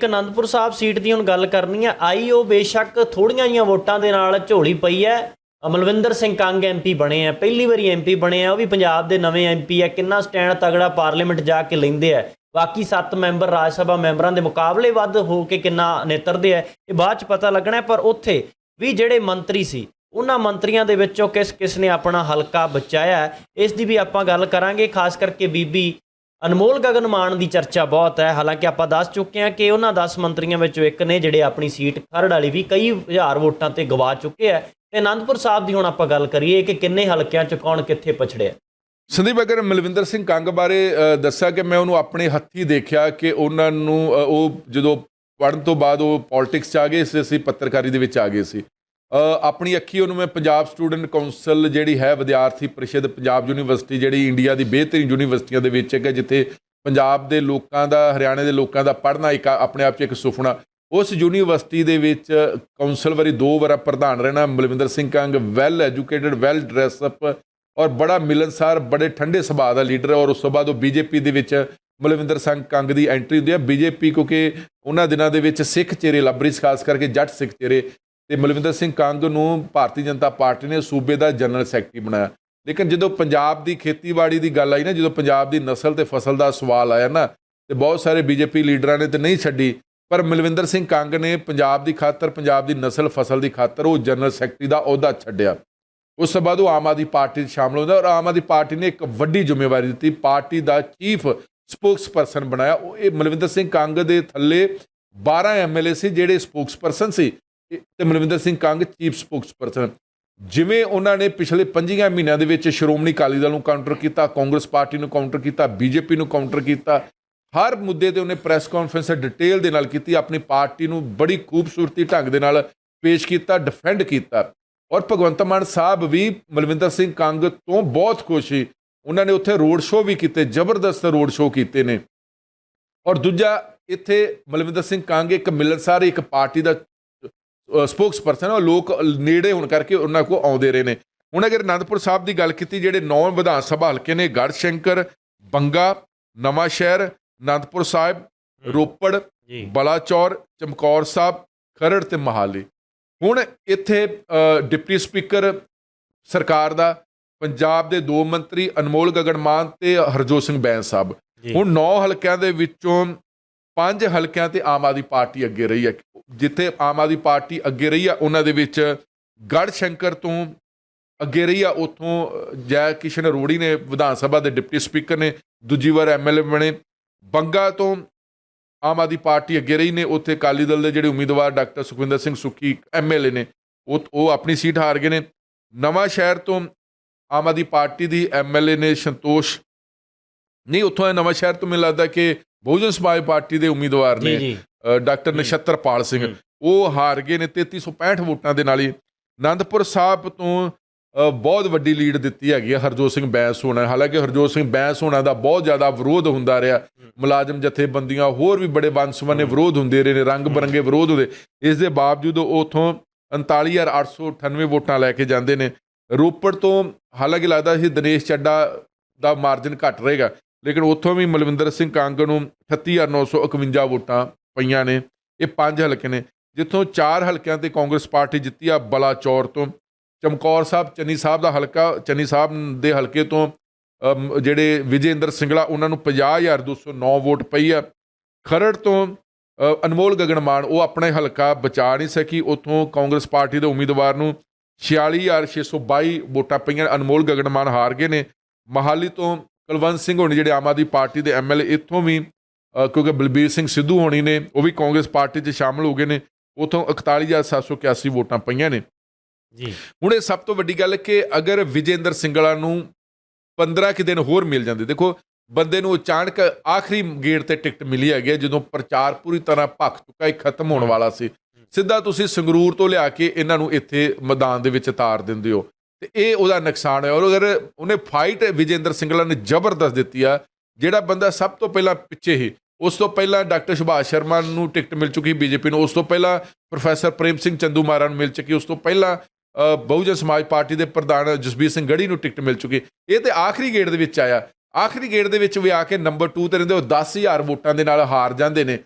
ਇੱਕ ਅਨੰਦਪੁਰ ਸਾਹਿਬ ਸੀਟ ਦੀ ਹੁਣ ਗੱਲ ਕਰਨੀ ਹੈ ਆਈ ਉਹ ਬੇਸ਼ੱਕ ਥੋੜੀਆਂ ਜੀਆਂ ਵੋਟਾਂ ਦੇ ਨਾਲ ਝੋਲੀ ਪਈ ਹੈ ਅਮਲਵਿੰਦਰ ਸਿੰਘ ਕੰਗ ਐਮਪੀ ਬਣੇ ਆ ਪਹਿਲੀ ਵਾਰੀ ਐਮਪੀ ਬਣੇ ਆ ਉਹ ਵੀ ਪੰਜਾਬ ਦੇ ਨਵੇਂ ਐਮਪੀ ਆ ਕਿੰਨਾ ਸਟੈਂਡ ਤਗੜਾ ਪਾਰਲੀਮੈਂਟ ਜਾ ਕੇ ਲੈਂਦੇ ਆ ਬਾਕੀ 7 ਮੈਂਬਰ, ਰਾਜ ਸਭਾ ਮੈਂਬਰਾਂ ਦੇ ਮੁਕਾਬਲੇ ਵੱਧ ਹੋ ਕੇ ਕਿੰਨਾ ਨੇਤਰਦੇ ਆ ਇਹ ਬਾਅਦ ਚ ਪਤਾ ਲੱਗਣਾ ਪਰ ਉੱਥੇ ਵੀ ਜਿਹੜੇ ਮੰਤਰੀ ਸੀ, ਉਹਨਾਂ ਮੰਤਰੀਆਂ ਦੇ ਵਿੱਚੋਂ ਕਿਸ ਕਿਸ ਨੇ ਆਪਣਾ ਹਲਕਾ ਬਚਾਇਆ ਇਸ ਦੀ ਵੀ ਆਪਾਂ ਗੱਲ ਕਰਾਂਗੇ, ਖਾਸ ਕਰਕੇ ਬੀਬੀ ਅਨਮੋਲ ਗਗਨ ਮਾਨ ਦੀ ਚਰਚਾ ਬਹੁਤ ਹੈ। ਹਾਲਾਂਕਿ ਆਪਾਂ ਦੱਸ ਚੁੱਕੇ ਹਾਂ ਕਿ ਉਹਨਾਂ 10 ਮੰਤਰੀਆਂ ਵਿੱਚੋਂ ਇੱਕ ਨੇ ਜਿਹੜੇ ਆਪਣੀ ਸੀਟ ਖਰੜ ਵਾਲੀ ਵੀ ਕਈ ਹਜ਼ਾਰ ਵੋਟਾਂ ਤੇ ਗਵਾ ਚੁੱਕੇ ਆ ਤੇ ਅਨੰਦਪੁਰ ਸਾਹਿਬ ਦੀ ਹੁਣ ਆਪਾਂ ਗੱਲ ਕਰੀਏ ਕਿ ਕਿੰਨੇ ਹਲਕਿਆਂ 'ਚ ਕੌਣ ਕਿੱਥੇ ਪਛੜਿਆ। ਸੰਦੀਪ, ਅਗਰ ਮਲਵਿੰਦਰ ਸਿੰਘ ਕੰਗ ਬਾਰੇ ਦੱਸਿਆ ਕਿ ਮੈਂ ਉਹਨੂੰ ਆਪਣੇ ਹੱਥੀ ਦੇਖਿਆ ਕਿ ਉਹਨਾਂ ਨੂੰ ਉਹ ਜਦੋਂ ਪੜ੍ਹਨ ਤੋਂ ਬਾਅਦ ਉਹ ਪੋਲਿਟਿਕਸ 'ਚ ਆ ਗਏ ਸੀ, ਅਸੀਂ ਪੱਤਰਕਾਰੀ ਦੇ ਵਿੱਚ ਆ ਗਏ ਸੀ। ਆਪਣੀ ਅੱਖੀ ਉਹਨੂੰ ਮੈਂ ਪੰਜਾਬ ਸਟੂਡੈਂਟ ਕਾਉਂਸਲ ਜਿਹੜੀ ਹੈ ਵਿਦਿਆਰਥੀ ਪਰਿਸ਼ਦ, ਪੰਜਾਬ ਯੂਨੀਵਰਸਿਟੀ ਜਿਹੜੀ ਇੰਡੀਆ ਦੀ ਬਿਹਤਰੀਨ ਯੂਨੀਵਰਸਿਟੀਆਂ ਦੇ ਵਿੱਚ ਹੈ, ਜਿੱਥੇ ਪੰਜਾਬ ਦੇ ਲੋਕਾਂ ਦਾ, ਹਰਿਆਣੇ ਦੇ ਲੋਕਾਂ ਦਾ ਪੜ੍ਹਨਾ ਇੱਕ ਆਪਣੇ ਆਪ 'ਚ ਇੱਕ ਸੁਪਨਾ ਉਸ ਯੂਨੀਵਰਸਿਟੀ ਦੇ ਵਿੱਚ ਕਾਉਂਸਲ ਵਾਰੀ ਦੋ ਵਾਰ ਪ੍ਰਧਾਨ ਰਹਿਣਾ Malwinder Singh Kang well educated well dress up ਔਰ ਬੜਾ ਮਿਲਨਸਾਰ, ਬੜੇ ਠੰਡੇ ਸੁਭਾਅ ਦਾ ਲੀਡਰ ਹੈ ਔਰ ਉਸ ਤੋਂ ਬਾਅਦ ਉਹ ਬੀਜੇਪੀ ਦੇ ਵਿੱਚ ਮਲਵਿੰਦਰ ਸਿੰਘ ਕੰਗ ਦੀ ਐਂਟਰੀ ਹੁੰਦੀ ਹੈ। ਬੀਜੇਪੀ ਕਿਉਂਕਿ ਉਹਨਾਂ ਦਿਨਾਂ ਦੇ ਵਿੱਚ ਸਿੱਖ ਚਿਹਰੇ ਲੱਭ ਰਹੀ ਸੀ ਖਾਸ ਕਰਕੇ ਜੱਟ ਸਿੱਖ ਚਿਹਰੇ ਤੇ ਮਲਵਿੰਦਰ ਸਿੰਘ ਕੰਗ ਨੂੰ ਭਾਰਤੀ ਜਨਤਾ ਪਾਰਟੀ ਨੇ ਸੂਬੇ ਦਾ ਜਨਰਲ ਸੈਕਟਰੀ ਬਣਾਇਆ। ਲੇਕਿਨ ਜਦੋਂ ਪੰਜਾਬ ਦੀ ਖੇਤੀਬਾੜੀ ਦੀ ਗੱਲ ਆਈ ਨਾ, ਜਦੋਂ ਪੰਜਾਬ ਦੀ ਨਸਲ ਤੇ ਫਸਲ ਦਾ ਸਵਾਲ ਆਇਆ ਨਾ, ਤੇ ਬਹੁਤ ਸਾਰੇ ਬੀਜੇਪੀ ਲੀਡਰਾਂ ਨੇ ਤੇ ਨਹੀਂ ਛੱਡੀ, ਪਰ ਮਲਵਿੰਦਰ ਸਿੰਘ ਕੰਗ ਨੇ ਪੰਜਾਬ ਦੀ ਖਾਤਰ, ਪੰਜਾਬ ਦੀ ਨਸਲ, ਫਸਲ ਦੀ ਖਾਤਰ ਉਹ ਜਨਰਲ ਸੈਕਟਰੀ ਦਾ ਅਹੁਦਾ ਛੱਡਿਆ। ਉਸ ਤੋਂ ਬਾਅਦ ਉਹ ਆਮ ਆਦਮੀ ਪਾਰਟੀ 'ਚ ਸ਼ਾਮਲ ਹੁੰਦਾ ਔਰ ਆਮ ਆਦਮੀ ਪਾਰਟੀ ਨੇ ਇੱਕ ਵੱਡੀ ਜ਼ਿੰਮੇਵਾਰੀ ਦਿੱਤੀ, ਪਾਰਟੀ ਦਾ ਚੀਫ ਸਪੋਕਸਪਰਸਨ ਬਣਾਇਆ। ਉਹ ਇਹ ਮਲਵਿੰਦਰ ਸਿੰਘ ਕੰਗ ਦੇ ਥੱਲੇ 12 ਐਮਐਲਏ ਸੀ ਜਿਹੜੇ ਸਪੋਕਸਪਰਸਨ ਸੀ ਤੇ ਮਲਵਿੰਦਰ ਸਿੰਘ ਕੰਗ, ਚੀਫ ਸਪੋਕਸਪਰਸਨ। ਜਿਵੇਂ ਉਹਨਾਂ ਨੇ ਪਿਛਲੇ 5 ਮਹੀਨਿਆਂ ਦੇ ਵਿੱਚ ਸ਼੍ਰੋਮਣੀ ਅਕਾਲੀ ਦਲ ਨੂੰ ਕਾਊਂਟਰ ਕੀਤਾ, ਕਾਂਗਰਸ ਪਾਰਟੀ ਨੂੰ ਕਾਊਂਟਰ ਕੀਤਾ, ਬੀਜੇਪੀ ਨੂੰ ਕਾਊਂਟਰ ਕੀਤਾ, ਹਰ ਮੁੱਦੇ ਤੇ ਉਹਨੇ ਪ੍ਰੈਸ ਕਾਨਫਰੰਸ ਡਿਟੇਲ ਦੇ ਨਾਲ ਕੀਤੀ, ਆਪਣੀ ਪਾਰਟੀ ਨੂੰ ਬੜੀ ਖੂਬਸੂਰਤੀ ਢੰਗ ਦੇ ਨਾਲ ਪੇਸ਼ ਕੀਤਾ ਡਿਫੈਂਡ ਕੀਤਾ। ਔਰ ਭਗਵੰਤ ਮਾਨ ਸਾਹਿਬ ਵੀ ਮਲਵਿੰਦਰ ਸਿੰਘ ਕੰਗ ਤੋਂ ਬਹੁਤ ਖੁਸ਼ ਸੀ। ਉਹਨਾਂ ਨੇ ਉੱਥੇ ਰੋਡ ਸ਼ੋਅ ਵੀ ਕੀਤੇ, ਜ਼ਬਰਦਸਤ ਰੋਡ ਸ਼ੋਅ ਕੀਤੇ ਨੇ। ਔਰ ਦੂਜਾ, ਇੱਥੇ ਮਲਵਿੰਦਰ ਸਿੰਘ ਕੰਗ ਇੱਕ ਮਿਲਨਸਾਰ, ਇੱਕ ਪਾਰਟੀ ਦਾ ਸਪੋਕਸਪਰਸਨ ਉਹ ਲੋਕ ਨੇੜੇ ਹੋਣ ਕਰਕੇ ਉਹਨਾਂ ਕੋ ਆਉਂਦੇ ਰਹੇ ਨੇ। ਹੁਣ ਅਗਰ ਅਨੰਦਪੁਰ ਸਾਹਿਬ ਦੀ ਗੱਲ ਕੀਤੀ ਜਿਹੜੇ ਨੌ ਵਿਧਾਨ ਸਭਾ ਹਲਕੇ ਨੇ ਗੜਸ਼ੰਕਰ ਬੰਗਾ ਨਵਾਂ ਸ਼ਹਿਰ ਅਨੰਦਪੁਰ ਸਾਹਿਬ ਰੋਪੜ ਬਲਾਚੌਰ ਚਮਕੌਰ ਸਾਹਿਬ ਖਰੜ ਤੇ ਮਹਾਲੀ। ਹੁਣ ਇੱਥੇ ਡਿਪਟੀ ਸਪੀਕਰ ਸਰਕਾਰ ਦਾ ਪੰਜਾਬ ਦੇ ਦੋ ਮੰਤਰੀ ਅਨਮੋਲ ਗਗਨ ਮਾਨ ਤੇ ਹਰਜੋਤ ਸਿੰਘ ਬੈਂਸ ਸਾਹਿਬ। ਹੁਣ 9 ਹਲਕਿਆਂ ਦੇ ਵਿੱਚੋਂ ਪੰਜ ਹਲਕਿਆਂ ਤੇ ਆਮ ਆਦਮੀ ਪਾਰਟੀ ਅੱਗੇ ਰਹੀ ਹੈ। ਜਿੱਥੇ ਆਮ ਆਦਮੀ ਪਾਰਟੀ ਅੱਗੇ ਰਹੀ ਆ, ਉਹਨਾਂ ਦੇ ਵਿੱਚ ਗੜ੍ਹ ਸ਼ੰਕਰ ਤੋਂ ਅੱਗੇ ਰਹੀ ਆ, ਉਥੋਂ ਜੈ ਕਿਸ਼ਨ ਅਰੋੜੀ ਨੇ ਵਿਧਾਨ ਸਭਾ ਦੇ ਡਿਪਟੀ ਸਪੀਕਰ ਨੇ, ਦੂਜੀ ਵਾਰ ਐਮਐਲਏ ਬਣੇ। ਬੰਗਾ ਤੋਂ ਆਮ ਆਦਮੀ ਪਾਰਟੀ ਅੱਗੇ ਰਹੀ ਨੇ, ਉੱਥੇ ਅਕਾਲੀ ਦਲ ਦੇ ਜਿਹੜੇ ਉਮੀਦਵਾਰ ਡਾਕਟਰ ਸੁਖਵਿੰਦਰ ਸਿੰਘ ਸੁੱਖੀ ਐਮਐਲਏ ਨੇ, ਉਹ ਉਹ ਆਪਣੀ ਸੀਟ ਹਾਰ ਗਏ ਨੇ। ਨਵਾਂ ਸ਼ਹਿਰ ਤੋਂ ਆਮ ਆਦਮੀ ਪਾਰਟੀ ਦੀ ਐਮਐਲਏ ਨੇ ਸੰਤੋਸ਼, ਨਹੀਂ, ਉੱਥੋਂ ਇਹ ਨਵਾਂ ਸ਼ਹਿਰ ਤੋਂ ਮੈਨੂੰ ਲੱਗਦਾ ਕਿ ਬਹੁਜਨ ਸਮਾਜ ਪਾਰਟੀ ਦੇ ਉਮੀਦਵਾਰ ਨੇ ਡਾਕਟਰ ਨਛੱਤਰਪਾਲ ਸਿੰਘ। ਉਹ ਹਾਰ ਗਏ ਨੇ 3365 ਵੋਟਾਂ ਦੇ ਨਾਲ ਹੀ। ਆਨੰਦਪੁਰ ਸਾਹਿਬ ਤੋਂ ਬਹੁਤ ਵੱਡੀ ਲੀਡ ਦਿੱਤੀ ਹੈਗੀ ਹੈ ਹਰਜੋਤ ਸਿੰਘ ਬੈਂਸ ਹੋਣਾ। ਹਾਲਾਂਕਿ ਹਰਜੋਤ ਸਿੰਘ ਬੈਂਸ ਹੋਣਾ ਦਾ ਬਹੁਤ ਜ਼ਿਆਦਾ ਵਿਰੋਧ ਹੁੰਦਾ ਰਿਹਾ। ਮੁਲਾਜ਼ਮ ਜਥੇਬੰਦੀਆਂ ਹੋਰ ਵੀ ਬੜੇ ਵੰਸਵਨੇ ਵਿਰੋਧ ਹੁੰਦੇ ਰਹੇ ਨੇ ਰੰਗ ਬਰੰਗੇ ਵਿਰੋਧ ਹੁੰਦੇ। ਇਸ ਦੇ ਬਾਵਜੂਦ ਉਹ ਉਥੋਂ 39898 ਵੋਟਾਂ ਲੈ ਕੇ ਜਾਂਦੇ ਨੇ। ਰੋਪੜ ਤੋਂ ਹਾਲਾਂਕਿ ਲੱਗਦਾ ਸੀ ਦਿਨੇਸ਼ ਚੱਡਾ ਦਾ ਮਾਰਜਨ ਘੱਟ ਰਹੇਗਾ। ਲੇਕਿਨ ਉੱਥੋਂ ਵੀ ਮਲਵਿੰਦਰ ਸਿੰਘ ਕਾਂਗ ਨੂੰ 38951 ਵੋਟਾਂ ਪਈਆਂ ਨੇ ਇਹ ਪੰਜ ਹਲਕੇ ਨੇ ਜਿੱਥੋਂ ਚਾਰ ਹਲਕਿਆਂ ਤੇ ਕਾਂਗਰਸ ਪਾਰਟੀ ਜਿੱਤੀ ਆ ਬਲਾਚੌਰ ਤੋਂ। ਚਮਕੌਰ ਸਾਹਿਬ ਚੰਨੀ ਸਾਹਿਬ ਦਾ ਹਲਕਾ ਚੰਨੀ ਸਾਹਿਬ ਦੇ ਹਲਕੇ ਤੋਂ ਅਮ, ਜਿਹੜੇ ਵਿਜੇਂਦਰ ਸਿੰਗਲਾ ਉਹਨਾਂ ਨੂੰ 50209 ਵੋਟ ਪਈ ਆ। ਖਰੜ ਤੋਂ ਅਨਮੋਲ ਗਗਨ ਮਾਨ ਉਹ ਆਪਣੇ ਹਲਕਾ ਬਚਾ ਨਹੀਂ ਸਕੀ ਉਥੋਂ ਕਾਂਗਰਸ ਪਾਰਟੀ ਦੇ ਉਮੀਦਵਾਰ ਨੂੰ 46622 ਵੋਟਾਂ ਪਈਆਂ ਅਨਮੋਲ ਗਗਨ ਮਾਨ ਹਾਰ ਗਏ ਨੇ। ਮਹਾਲੀ ਤੋਂ ਕੁਲਵੰਤ ਸਿੰਘ ਹੋਣੀ ਜਿਹੜੇ ਆਮ ਆਦਮੀ ਪਾਰਟੀ ਦੇ ਐਮਐਲਏ ਇੱਥੋਂ ਵੀ ਕਿਉਂਕਿ ਬਲਬੀਰ ਸਿੰਘ ਸਿੱਧੂ ਹੋਣੀ ਨੇ ਉਹ ਵੀ ਕਾਂਗਰਸ ਪਾਰਟੀ 'ਚ ਸ਼ਾਮਲ ਹੋ ਗਏ ਨੇ। ਉਥੋਂ 41781 ਵੋਟਾਂ ਪਈਆਂ ਨੇ। ਜੀ। ਹੁਣ ਇਹ ਸਭ ਤੋਂ ਵੱਡੀ ਗੱਲ ਕਿ ਅਗਰ ਵਿਜੇਂਦਰ ਸਿੰਗਲਾ ਨੂੰ 15 ਕਿ ਦਿਨ ਹੋਰ ਮਿਲ ਜਾਂਦੇ ਦੇਖੋ ਬੰਦੇ ਨੂੰ ਅਚਾਨਕ ਆਖਰੀ ਗੇੜ ਤੇ ਟਿਕਟ ਮਿਲੀ ਹੈਗੀ ਜਦੋਂ ਪ੍ਰਚਾਰ ਪੂਰੀ ਤਰ੍ਹਾਂ ਭੱਖ ਚੁੱਕਾ ਹੀ ਖਤਮ ਹੋਣ ਵਾਲਾ ਸੀ। ਸਿੱਧਾ ਤੁਸੀਂ ਸੰਗਰੂਰ ਤੋਂ ਲਿਆ ਕੇ ਇਹਨਾਂ ਨੂੰ ਇੱਥੇ ਮੈਦਾਨ ਦੇ ਵਿੱਚ ਤਾਰ ਦਿੰਦੇ ਹੋ। ਤੇ ਇਹ ਉਹਦਾ ਨੁਕਸਾਨ ਹੈ ਔਰ ਅਗਰ ਉਹਨੇ ਫਾਈਟ ਵਿਜੇਂਦਰ ਸਿੰਗਲਾ ਨੇ ਜ਼ਬਰਦਸਤ ਦਿੱਤੀ ਆ, ਜਿਹੜਾ ਬੰਦਾ ਸਭ ਤੋਂ ਪਹਿਲਾਂ ਪਿੱਛੇ ਹੀ ਉਸ ਤੋਂ ਪਹਿਲਾਂ ਡਾਕਟਰ ਸੁਭਾਸ਼ ਸ਼ਰਮਾ ਨੂੰ ਟਿਕਟ ਮਿਲ ਚੁੱਕੀ ਬੀਜੇਪੀ ਨੂੰ, ਉਸ ਤੋਂ ਪਹਿਲਾਂ ਪ੍ਰੋਫੈਸਰ ਪ੍ਰੇਮ ਸਿੰਘ ਚੰਦੂਮਾਰਾ ਨੂੰ ਮਿਲ ਚੁੱਕੀ, ਉਸ ਤੋਂ ਪਹਿਲਾਂ ਬਹੁਜਨ ਸਮਾਜ ਪਾਰਟੀ ਦੇ ਪ੍ਰਧਾਨ ਜਸਬੀਰ ਸਿੰਘ ਗੜੀ ਨੂੰ ਟਿਕਟ ਮਿਲ ਚੁੱਕੀ। ਇਹ ਤੇ ਆਖਰੀ ਗੇੜ ਦੇ ਵਿੱਚ ਆਇਆ। ਆਖਰੀ ਗੇੜ ਦੇ ਵਿੱਚ ਵੀ ਆ ਕੇ ਨੰਬਰ 2 ਤੇ ਰਹਿੰਦੇ, ਉਹ 10000 ਵੋਟਾਂ ਦੇ ਨਾਲ ਹਾਰ ਜਾਂਦੇ ਨੇ।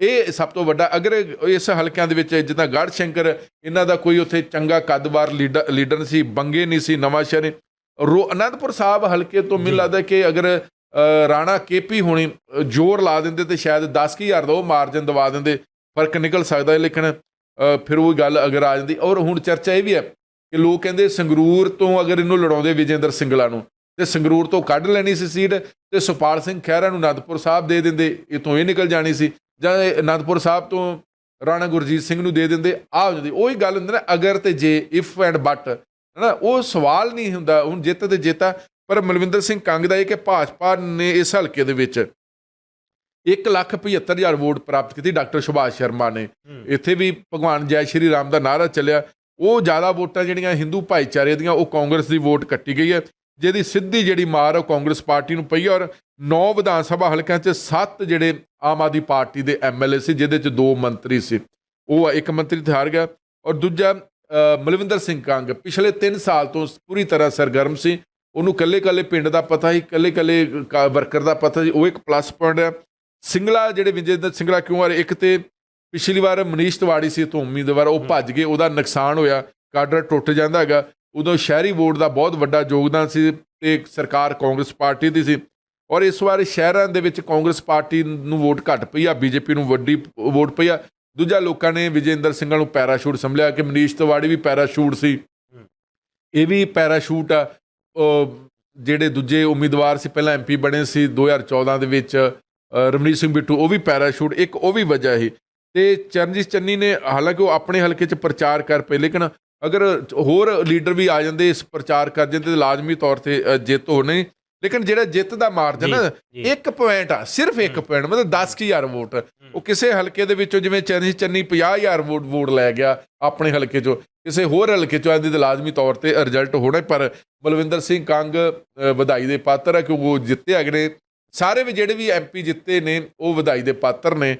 ਇਹ ਸਭ ਤੋਂ ਵੱਡਾ ਅਗਰ ਇਸ ਹਲਕਿਆਂ ਦੇ ਵਿੱਚ ਜਿੱਦਾਂ ਗੜ ਸ਼ੰਕਰ ਇਹਨਾਂ ਦਾ ਕੋਈ ਉੱਥੇ ਚੰਗਾ ਕੱਦਵਾਰ ਲੀਡਰ ਨਹੀਂ ਸੀ ਬੰਗੇ ਨਹੀਂ ਸੀ ਨਵਾਂ ਸ਼ਹਿਰ ਰੋ ਅਨੰਦਪੁਰ ਸਾਹਿਬ ਹਲਕੇ ਤੋਂ ਮੈਨੂੰ ਲੱਗਦਾ ਕਿ ਅਗਰ ਰਾਣਾ ਕੇਪੀ ਹੋਣੀ ਜ਼ੋਰ ਲਾ ਦਿੰਦੇ ਤੇ ਸ਼ਾਇਦ 10000 ਦਾ ਉਹ ਮਾਰਜਨ ਦਵਾ ਦਿੰਦੇ ਫ਼ਰਕ ਨਿਕਲ ਸਕਦਾ ਹੈ ਲੇਕਿਨ ਫਿਰ ਉਹ ਗੱਲ ਅਗਰ ਆ ਜਾਂਦੀ। ਔਰ ਹੁਣ ਚਰਚਾ ਇਹ ਵੀ ਹੈ ਕਿ ਲੋਕ ਕਹਿੰਦੇ ਸੰਗਰੂਰ ਤੋਂ ਅਗਰ ਇਹਨੂੰ ਲੜਾਉਂਦੇ ਵਿਜੇਂਦਰ ਸਿੰਗਲਾ ਨੂੰ ਤੇ ਸੰਗਰੂਰ ਤੋਂ ਕੱਢ ਲੈਣੀ ਸੀ ਸੀਟ ਤੇ ਸੁਪਾਲ ਸਿੰਘ ਖਹਿਰਾ ਨੂੰ ਅਨੰਦਪੁਰ ਸਾਹਿਬ ਦੇ ਦਿੰਦੇ ਇਥੋਂ ਇਹ ਨਿਕਲ ਜਾਣੀ ਸੀ। ਜਾਂ ਅਨੰਦਪੁਰ ਸਾਹਿਬ ਤੋਂ ਰਾਣਾ ਗੁਰਜੀਤ ਸਿੰਘ ਨੂੰ ਦੇ ਦਿੰਦੇ ਆ ਹੋ ਜਾਂਦੀ। ਉਹੀ ਗੱਲ ਹੁੰਦੀ ਨਾ ਅਗਰ ਤੇ ਜੇ ਇਫ ਐਂਡ ਬਟ ਹਨਾ ਉਹ ਸਵਾਲ ਨਹੀਂ ਹੁੰਦਾ ਹੁਣ ਜਿੱਤ ਤੇ ਜਿੱਤਾ ਪਰ ਮਲਵਿੰਦਰ ਸਿੰਘ ਕੰਗ ਦਾ ਇਹ ਕਿ ਭਾਜਪਾ ਨੇ ਇਸ ਹਲਕੇ ਦੇ ਵਿੱਚ 175000 ਵੋਟ ਪ੍ਰਾਪਤ ਕੀਤੀ ਡਾਕਟਰ ਸੁਭਾਸ਼ ਸ਼ਰਮਾ ਨੇ। ਇੱਥੇ ਵੀ ਭਗਵਾਨ ਜੈ ਸ਼੍ਰੀ ਰਾਮ ਦਾ ਨਾਰਾ ਚੱਲਿਆ। ਉਹ ਜ਼ਿਆਦਾ ਵੋਟਾਂ ਜਿਹੜੀਆਂ ਹਿੰਦੂ ਭਾਈਚਾਰੇ ਦੀਆਂ ਉਹ ਕਾਂਗਰਸ ਦੀ ਵੋਟ ਕੱਟੀ ਗਈ ਹੈ। ਜਿਹਦੀ ਸਿੱਧੀ ਜਿਹੜੀ ਮਾਰ ਉਹ ਕਾਂਗਰਸ ਪਾਰਟੀ ਨੂੰ ਪਈ ਔਰ 9 ਵਿਧਾਨ ਸਭਾ ਹਲਕਿਆਂ 'ਚ 7 ਜਿਹੜੇ ਆਮ ਆਦਮੀ ਪਾਰਟੀ ਦੇ ਐਮਐਲਏ ਸੀ ਜਿਹਦੇ 'ਚ ਦੋ ਮੰਤਰੀ ਸੀ। ਉਹ ਇੱਕ ਮੰਤਰੀ ਤੇ ਹਾਰ ਗਿਆ ਔਰ ਦੂਜਾ ਮਲਵਿੰਦਰ ਸਿੰਘ ਕੰਗ। ਪਿਛਲੇ 3 ਸਾਲ ਤੋਂ ਪੂਰੀ ਤਰ੍ਹਾਂ ਸਰਗਰਮ ਸੀ। ਉਹਨੂੰ ਕੱਲੇ-ਕੱਲੇ ਪਿੰਡ ਦਾ ਪਤਾ ਸੀ ਕੱਲੇ-ਕੱਲੇ ਵਰਕਰ ਦਾ ਪਤਾ ਸੀ। ਉਹ ਇੱਕ ਪਲੱਸ ਪੁਆਇੰਟ ਹੈ ਸਿੰਗਲਾ ਜਿਹੜੇ ਵਿਜੇਂਦਰ ਸਿੰਗਲਾ ਕਿਉਂ ਆ? ਇੱਕ ਤੇ ਪਿਛਲੀ ਵਾਰ ਮਨੀਸ਼ ਤਿਵਾੜੀ ਸੀ ਤੋਂ ਉਮੀਦਵਾਰ ਉਹ ਭੱਜ ਗਏ। ਉਹਦਾ ਨੁਕਸਾਨ ਹੋਇਆ। ਕਾਡਰ ਟੁੱਟ ਜਾਂਦਾ ਹੈਗਾ। ਉਦੋਂ ਸ਼ਹਿਰੀ ਵੋਟ ਦਾ ਬਹੁਤ ਵੱਡਾ ਯੋਗਦਾਨ ਸੀ ਤੇ ਸਰਕਾਰ ਕਾਂਗਰਸ ਪਾਰਟੀ ਦੀ ਸੀ। ਔਰ ਇਸ ਵਾਰ ਸ਼ਹਿਰਾਂ ਦੇ ਵਿੱਚ ਕਾਂਗਰਸ ਪਾਰਟੀ ਨੂੰ ਵੋਟ ਘੱਟ ਪਈ ਆ ਬੀਜੇਪੀ ਨੂੰ ਵੱਡੀ ਵੋਟ ਪਈ ਆ। ਦੂਜਾ ਲੋਕਾਂ ਨੇ ਵਿਜੇਂਦਰ ਸਿੰਘਾਂ ਨੂੰ ਪੈਰਾਸ਼ੂਟ ਸਮਝਿਆ ਕਿ ਮਨੀਸ਼ ਤਿਵਾੜੀ ਵੀ ਪੈਰਾਸ਼ੂਟ ਸੀ। ਇਹ ਵੀ ਪੈਰਾਸ਼ੂਟ ਆ। ਜਿਹੜੇ ਦੂਜੇ ਉਮੀਦਵਾਰ ਸੀ ਪਹਿਲਾਂ ਐਮਪੀ ਬਣੇ ਸੀ 2014 ਦੇ ਵਿੱਚ ਅ, ਰਮਨੀਤ ਸਿੰਘ ਬਿੱਟੂ ਉਹ ਵੀ ਪੈਰਾਸ਼ੂਟ ਇੱਕ ਉਹ ਵੀ ਵਜ੍ਹਾ ਹੈ ਤੇ ਚਰਨਜੀਤ ਚੰਨੀ ਨੇ ਹਾਲਾਂਕਿ ਉਹ ਆਪਣੇ ਹਲਕੇ 'ਚ ਪ੍ਰਚਾਰ ਕਰ ਪਏ ਲੇਕਿਨ ਅਗਰ ਹੋਰ ਲੀਡਰ ਵੀ ਆ ਜਾਂਦੇ ਇਸ ਪ੍ਰਚਾਰ ਕਰ ਜਾਂਦੇ ਤੇ ਲਾਜ਼ਮੀ ਤੌਰ ਤੇ ਅ, ਜਿੱਤ ਹੋਣੀ ਲੇਕਿਨ ਜਿਹੜਾ ਜਿੱਤ ਦਾ ਮਾਰਜਨ। ਇੱਕ ਪੁਆਇੰਟ ਆ ਸਿਰਫ ਇੱਕ ਪੁਆਇੰਟ ਮਤਲਬ 10000 ਵੋਟ। ਉਹ ਕਿਸੇ ਹਲਕੇ ਦੇ ਵਿੱਚੋਂ ਜਿਵੇਂ ਚਰਨਜੀਤ ਚੰਨੀ 50000 ਵੋਟ ਵੋਟ ਲੈ ਗਿਆ ਆਪਣੇ ਹਲਕੇ 'ਚੋਂ। ਕਿਸੇ ਹੋਰ ਹਲਕੇ 'ਚੋਂ ਇਹਦੀ ਤਾਂ ਲਾਜ਼ਮੀ ਤੌਰ ਤੇ ਰਿਜ਼ਲਟ ਹੋਣਾ ਪਰ ਬਲਵਿੰਦਰ ਸਿੰਘ ਕੰਗ ਵਧਾਈ ਦੇ ਪਾਤਰ ਹੈ ਕਿ ਉਹ ਜਿੱਤੇ ਅਗਲੇ ਸਾਰੇ ਵੀ ਜਿਹੜੇ ਵੀ ਐਮਪੀ ਜਿੱਤੇ ਨੇ ਉਹ ਵਧਾਈ ਦੇ ਪਾਤਰ ਨੇ।